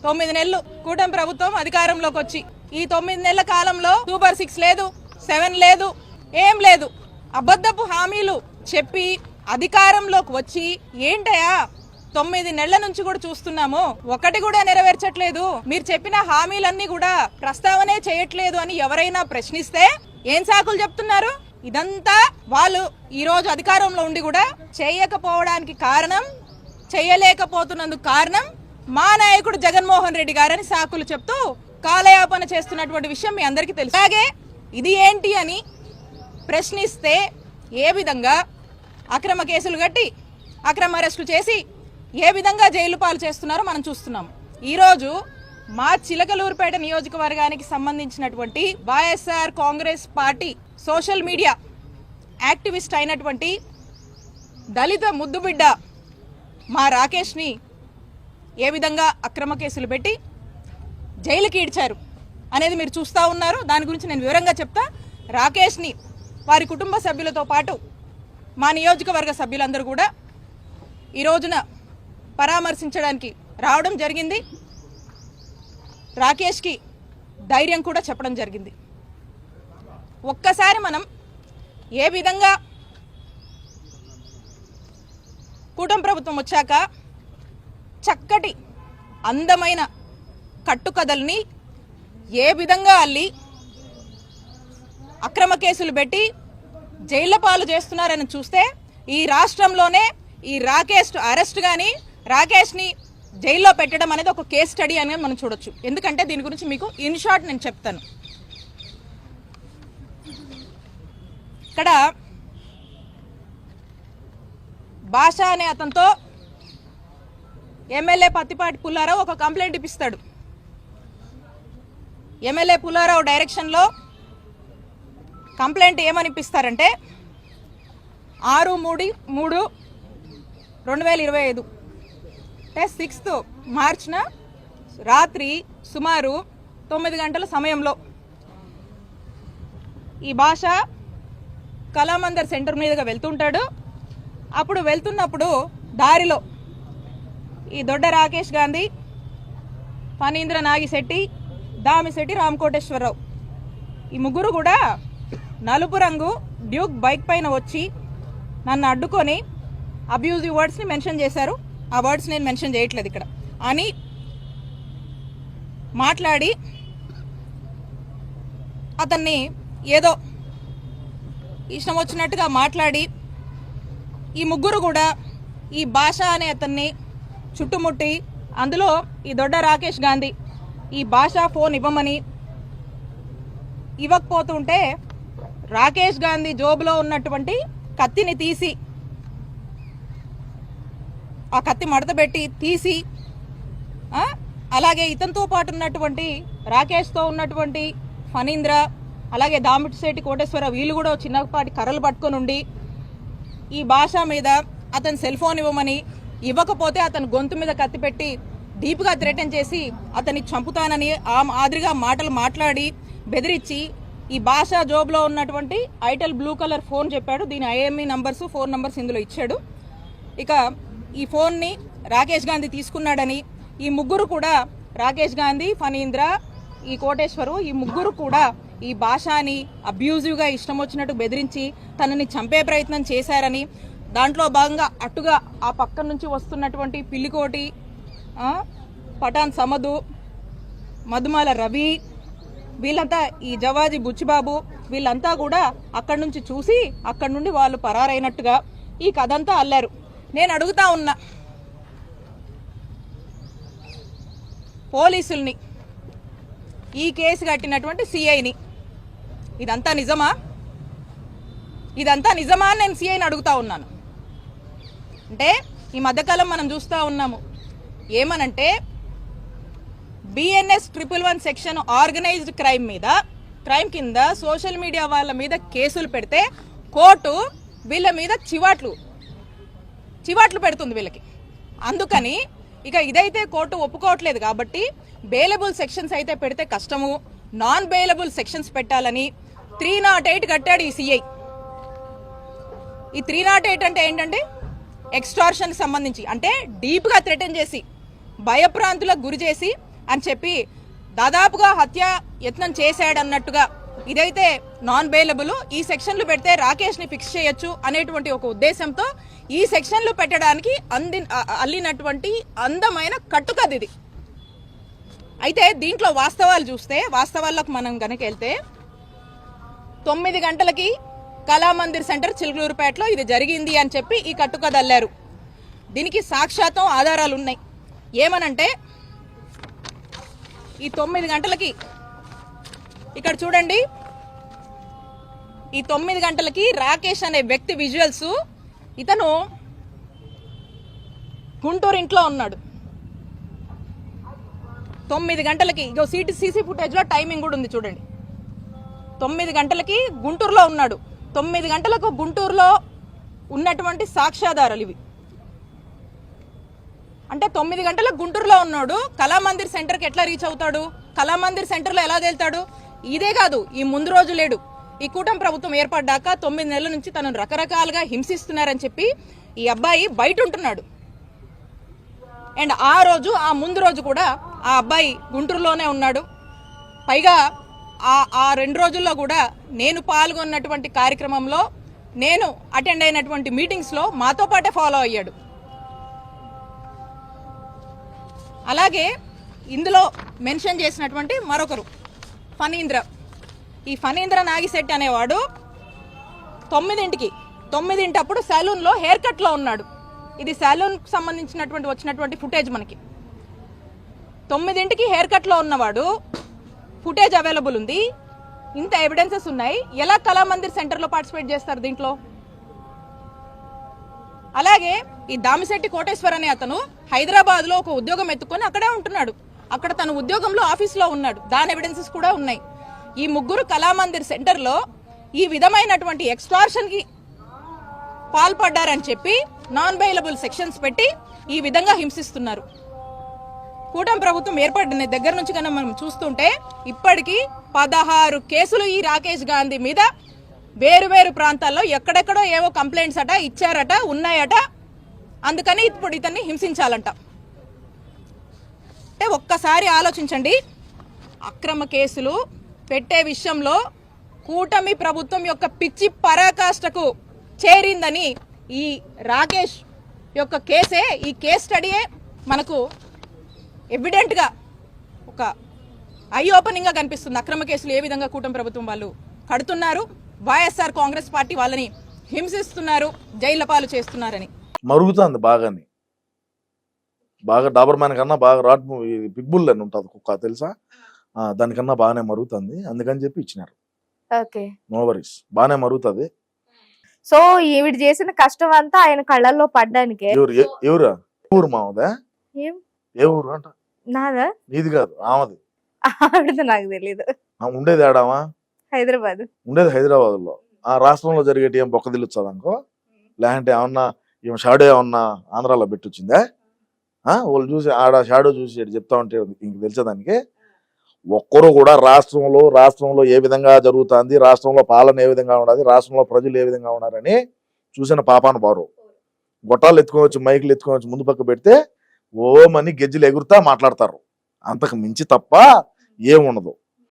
తొమ్మిది నెలలు కూటమి ప్రభుత్వం అధికారంలోకి వచ్చి. ఈ తొమ్మిది నెలల కాలంలో సూపర్ సిక్స్ లేదు సెవెన్ లేదు ఏం లేదు. అబద్ధపు హామీలు చెప్పి అధికారంలోకి వచ్చి ఏంటయా తొమ్మిది నెలల నుంచి కూడా చూస్తున్నాము. ఒకటి కూడా నెరవేర్చట్లేదు. మీరు చెప్పిన హామీలన్నీ కూడా ప్రస్తావనే చేయట్లేదు అని ఎవరైనా ప్రశ్నిస్తే ఏం సాకులు చెప్తున్నారు? ఇదంతా వాళ్ళు ఈరోజు అధికారంలో ఉండి కూడా చేయకపోవడానికి కారణం చేయలేకపోతున్నందుకు కారణం మా నాయకుడు జగన్మోహన్ రెడ్డి గారని సాకులు చెప్తూ కాలయాపన చేస్తున్నటువంటి విషయం మీ అందరికీ తెలుసు. అలాగే ఇది ఏంటి అని ప్రశ్నిస్తే ఏ విధంగా అక్రమ కేసులు కట్టి అక్రమ అరెస్టులు చేసి ఏ విధంగా జైలు పాలు చేస్తున్నారో మనం చూస్తున్నాం. ఈరోజు మా చిలకలూరుపేట నియోజకవర్గానికి సంబంధించినటువంటి YSR Congress party social media activist అయినటువంటి దళిత ముద్దుబిడ్డ మా రాకేష్ని ఏ విధంగా అక్రమ కేసులు పెట్టి జైలుకి ఈడ్చారు అనేది మీరు చూస్తూ ఉన్నారు. దాని గురించి నేను వివరంగా చెప్తా. రాకేష్ని వారి కుటుంబ సభ్యులతో పాటు మా నియోజకవర్గ సభ్యులందరూ కూడా ఈ రోజున పరామర్శించడానికి రావడం జరిగింది. రాకేష్కి ధైర్యం కూడా చెప్పడం జరిగింది. ఒక్కసారి మనం ఏ విధంగా కూటమి ప్రభుత్వం వచ్చాక చక్కటి అందమైన కట్టుకథల్ని ఏ విధంగా అల్లి అక్రమ కేసులు పెట్టి జైళ్ళ పాలు చేస్తున్నారని చూస్తే ఈ రాష్ట్రంలోనే ఈ రాకేష్ అరెస్ట్ కానీ రాకేష్ని జైల్లో పెట్టడం అనేది ఒక కేస్ స్టడీ అనేది మనం చూడొచ్చు. ఎందుకంటే దీని గురించి మీకు ఇన్ షార్ట్ నేను చెప్తాను. ఇక్కడ భాష అనే అతనితో ఎమ్మెల్యే పత్తిపాటి పుల్లారావు ఒక కంప్లైంట్ ఇప్పిస్తాడు. ఎమ్మెల్యే పుల్లారావు డైరెక్షన్లో కంప్లైంట్ ఏమని ఇప్పిస్తారంటే ఆరు మూడు మూడు రెండు వేల ఇరవై ఐదు అంటే సిక్స్త్ మార్చిన రాత్రి సుమారు తొమ్మిది గంటల సమయంలో ఈ భాష కళామందర్ సెంటర్ మీదుగా వెళ్తుంటాడు. అప్పుడు వెళ్తున్నప్పుడు దారిలో ఈ దొడ్డ రాకేష్ గాంధీ ఫణీంద్ర నాగిశెట్టి దామిశెట్టి రామకోటేశ్వరరావు. ఈ ముగ్గురు కూడా నలుపు రంగు డ్యూక్ బైక్ పైన వచ్చి నన్ను అడ్డుకొని అబ్యూజివ్ వర్డ్స్ని మెన్షన్ చేశారు. ఆ వర్డ్స్ నేను మెన్షన్ చేయట్లేదు ఇక్కడ. అని మాట్లాడి అతన్ని ఏదో ఇష్టం వచ్చినట్టుగా మాట్లాడి ఈ ముగ్గురు కూడా ఈ భాష అనే అతన్ని చుట్టుముట్టి అందులో ఈ దొడ్డ రాకేష్ గాంధీ ఈ భాష ఫోన్ ఇవ్వమని ఇవ్వకపోతుంటే రాకేష్ గాంధీ జోబులో ఉన్నటువంటి కత్తిని తీసి ఆ కత్తి మడతపెట్టి తీసి అలాగే ఇతనితో పాటు ఉన్నటువంటి రాకేష్తో ఉన్నటువంటి ఫణీంద్ర అలాగే దామిటిశెట్టి కోటేశ్వర వీళ్ళు కూడా చిన్నపాటి కర్రలు పట్టుకొని ఉండి ఈ భాష మీద అతను సెల్ ఫోన్ ఇవ్వమని ఇవ్వకపోతే అతని గొంతు మీద కత్తి పెట్టి డీప్గా థ్రెటన్ చేసి అతన్ని చంపుతానని ఆ మాదిరిగా మాటలు మాట్లాడి బెదిరించి ఈ భాష జోబ్లో ఉన్నటువంటి ఐటెల్ బ్లూ కలర్ ఫోన్ చెప్పాడు. దీని ఐఎంఈ నంబర్స్ ఫోన్ నంబర్స్ ఇందులో ఇచ్చాడు. ఇక ఈ ఫోన్ని రాకేష్ గాంధీ తీసుకున్నాడని ఈ ముగ్గురు కూడా రాకేష్ గాంధీ ఫనీంద్ర ఈ కోటేశ్వరు ఈ ముగ్గురు కూడా ఈ భాషని అబ్యూజివ్గా ఇష్టం వచ్చినట్టు బెదిరించి తనని చంపే ప్రయత్నం చేశారని దాంట్లో భాగంగా అటుగా ఆ పక్క నుంచి వస్తున్నటువంటి పిల్లికోటి పఠాన్ సమదు మధుమాల రవి వీళ్ళంతా ఈ జవాజీ బుచ్చిబాబు వీళ్ళంతా కూడా అక్కడి నుంచి చూసి అక్కడి నుండి వాళ్ళు పరారైనట్టుగా ఈ కథంతా అల్లారు. నేను అడుగుతా ఉన్నా పోలీసుల్ని ఈ కేసు కట్టినటువంటి సిఐని. ఇదంతా నిజమా? ఇదంతా నిజమా అని నేను సిఐని అడుగుతా ఉన్నాను. అంటే ఈ మధ్యకాలం మనం చూస్తూ ఉన్నాము. ఏమనంటే BNS triple one section organised crime మీద క్రైమ్ కింద సోషల్ మీడియా వాళ్ళ మీద కేసులు పెడితే కోర్టు వీళ్ళ మీద చివాట్లు చివాట్లు పెడుతుంది వీళ్ళకి. అందుకని ఇక ఇదైతే కోర్టు ఒప్పుకోవట్లేదు కాబట్టి బెయిలబుల్ సెక్షన్స్ అయితే పెడితే కష్టము. నాన్ బెయిలబుల్ సెక్షన్స్ పెట్టాలని త్రీ నాట్ ఎయిట్ కట్టాడు ఈ సిఐ ఈ త్రీ నాట్ ఎయిట్ అంటే ఏంటంటే ఎక్స్టార్షన్కి సంబంధించి అంటే డీప్గా థ్రెటన్ చేసి భయప్రాంతులకు గురి చేసి అని చెప్పి దాదాపుగా హత్య యత్నం చేశాడన్నట్టుగా ఇదైతే నాన్ బెయిలబుల్ ఈ సెక్షన్లు పెడితే రాకేష్ని ఫిక్స్ చేయొచ్చు అనేటువంటి ఒక ఉద్దేశంతో ఈ సెక్షన్లు పెట్టడానికి అంది అల్లినటువంటి అందమైన కట్టుకది ఇది. అయితే దీంట్లో వాస్తవాలు చూస్తే వాస్తవాల్లోకి మనం కనుక వెళ్తే తొమ్మిది గంటలకి కళామందిర్ సెంటర్ చిలుగులూరుపేటలో ఇది జరిగింది అని చెప్పి ఈ కట్టుకదల్లారు. దీనికి సాక్షాత్తం ఆధారాలు ఉన్నాయి ఏమనంటే ఈ తొమ్మిది గంటలకి ఇక్కడ చూడండి ఈ తొమ్మిది గంటలకి రాకేష్ అనే వ్యక్తి విజువల్స్ ఇతను గుంటూరు ఇంట్లో ఉన్నాడు. తొమ్మిది గంటలకి ఇగో సీటీ సీసీ ఫుటేజ్లో టైమింగ్ కూడా ఉంది చూడండి. తొమ్మిది గంటలకి గుంటూరులో ఉన్నాడు. తొమ్మిది గంటలకు గుంటూరులో ఉన్నటువంటి సాక్ష్యాధారాలు ఇవి. అంటే తొమ్మిది గంటలకు గుంటూరులో ఉన్నాడు. కళామందిర్ సెంటర్కి ఎట్లా రీచ్ అవుతాడు? కళామందిర్ సెంటర్లో ఎలా తేలుతాడు? ఇదే కాదు ఈ ముందు రోజు లేడు. ఈ కూటమి ప్రభుత్వం ఏర్పడ్డాక తొమ్మిది నెలల నుంచి తనను రకరకాలుగా హింసిస్తున్నారని చెప్పి ఈ అబ్బాయి బయట ఉంటున్నాడు. అండ్ ఆ రోజు ఆ ముందు రోజు కూడా ఆ అబ్బాయి గుంటూరులోనే ఉన్నాడు. పైగా ఆ రెండు రోజుల్లో కూడా నేను పాల్గొన్నటువంటి కార్యక్రమంలో నేను అటెండ్ అయినటువంటి మీటింగ్స్లో మాతో పాటే ఫాలో అయ్యాడు. అలాగే ఇందులో మెన్షన్ చేసినటువంటి మరొకరు ఫనీంద్ర ఈ ఫనీంద్ర నాగిశెట్టి అనేవాడు తొమ్మిదింటికి తొమ్మిదింటప్పుడు సెలూన్లో హెయిర్ కట్లో ఉన్నాడు. ఇది సెలూన్కి సంబంధించినటువంటి వచ్చినటువంటి ఫుటేజ్ మనకి. తొమ్మిదింటికి హెయిర్ కట్లో ఉన్నవాడు ఫుటేజ్ అవైలబుల్ ఉంది. ఇంత ఎవిడెన్సెస్ ఉన్నాయి. ఎలా కళామందిర్ సెంటర్లో పార్టిసిపేట్ చేస్తారు దీంట్లో? అలాగే ఈ దామిశెట్టి కోటేశ్వర్ అనే అతను హైదరాబాద్లో ఒక ఉద్యోగం ఎత్తుకొని అక్కడే ఉంటున్నాడు. అక్కడ తన ఉద్యోగంలో ఆఫీస్లో ఉన్నాడు. దాని ఎవిడెన్సెస్ కూడా ఉన్నాయి. ఈ ముగ్గురు కళామందిర్ సెంటర్లో ఈ విధమైనటువంటి ఎక్స్టార్షన్కి పాల్పడ్డారని చెప్పి నాన్ బెయిలబుల్ సెక్షన్స్ పెట్టి ఈ విధంగా హింసిస్తున్నారు. కూటమి ప్రభుత్వం ఏర్పడిన దగ్గర నుంచి కన్నా మనం చూస్తుంటే ఇప్పటికీ పదహారు కేసులు ఈ రాకేష్ గాంధీ మీద వేరు వేరు ప్రాంతాల్లో ఎక్కడెక్కడో ఏవో కంప్లైంట్స్ అట ఇచ్చారట ఉన్నాయట. అందుకని ఇప్పుడు ఇతన్ని హింసించాలంట. అంటే ఒక్కసారి ఆలోచించండి. అక్రమ కేసులు పెట్టే విషయంలో కూటమి ప్రభుత్వం యొక్క పిచ్చి పరాకాష్ఠకు చేరిందని ఈ రాకేష్ యొక్క కేసే ఈ కేస్ స్టడీయే మనకు ఎవిడెంట్గా ఒక ఐ ఓపెనింగ్గా కనిపిస్తుంది. అక్రమ కేసులు ఏ విధంగా కూటమి ప్రభుత్వం వాళ్ళు కడుతున్నారు? వైఎస్ఆర్ కాంగ్రెస్ పార్టీ వాళ్ళని హింసిస్తున్నారు జైళ్ళ పాలు చేస్తున్నారని. మరుగుతుంది బాగాని. బాగా డాబర్ మ్యాన్ కన్నా బాగా రాట్ బిగ్ బుల్ అని ఉంటుంది కుక్క తెలుసా? దానికన్నా బాగానే మరుగుతుంది. అందుకని చెప్పి ఇచ్చినారు. ఓకే. నో వరీస్ బాగానే మరుగుతుంది. సో ఈవిడ చేసిన కష్టం అంతా ఆయన కళ్ళల్లో పడ్డానికే. ఎవరు ఎవరా? ఊరు మామదా ఏం? ఏ ఊరు అంట? నాదా? నీది కాదు ఆమెది. నాకు ఉండేది ఆడామా హైదరాబాద్. ఉండేది హైదరాబాద్లో ఆ రాష్ట్రంలో జరిగేటి ఏం బొక్క అనుకో లేదంటే ఏమన్నా ఏం షాడో ఏమన్నా ఆంధ్రాలో పెట్టొచ్చిందా ఆ, వాళ్ళు చూసి ఆడ షాడో చూసి చెప్తా ఉంటే ఇంక తెలిసేదానికి ఒక్కరు కూడా రాష్ట్రంలో రాష్ట్రంలో ఏ విధంగా జరుగుతుంది రాష్ట్రంలో పాలన ఏ విధంగా ఉన్నది రాష్ట్రంలో ప్రజలు ఏ విధంగా ఉన్నారని చూసిన పాపాను బారు గొట్టాలు ఎత్తుకోవచ్చు మైకులు ఎత్తుకోవచ్చు ముందు పక్క పెడితే ఓమని గెజ్జలు ఎగురుతా మాట్లాడతారు. అంతకు మించి తప్ప ఏముండదు.